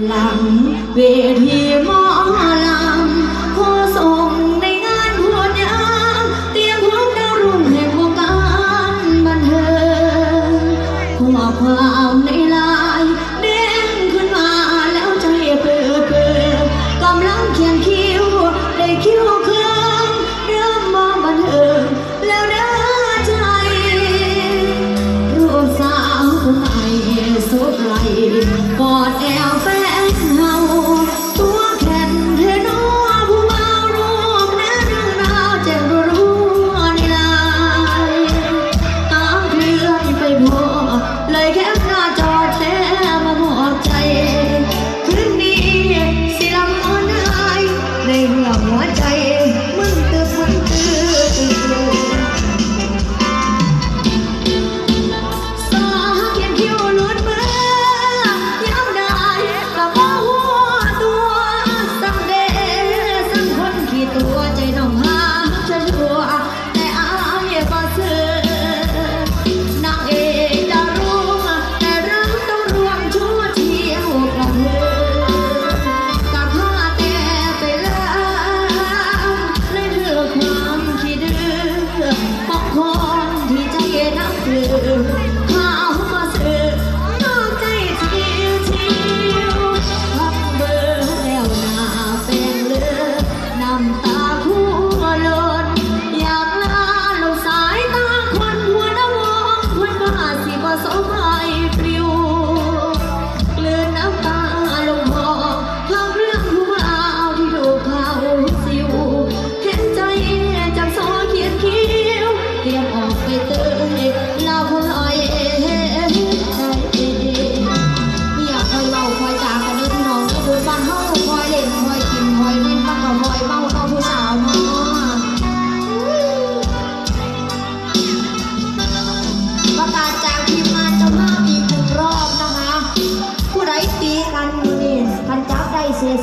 หลังเวทีหมอหลำขอส่งในงานหัวน้ำเตรียมพร้อมดาวรุ่งแห่งวงการบันเทิงขอความในไลน์เด้งขึ้นมาแล้วใจเปื้อเปื้กำลังเขียนคิ้วได้คิ้วเครื่งเริ่มมอบันเทิงแล้วเด้อใจรูปสาวคนไทยสุดไหลกอดแอ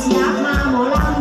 chỉ ác ma mối lăng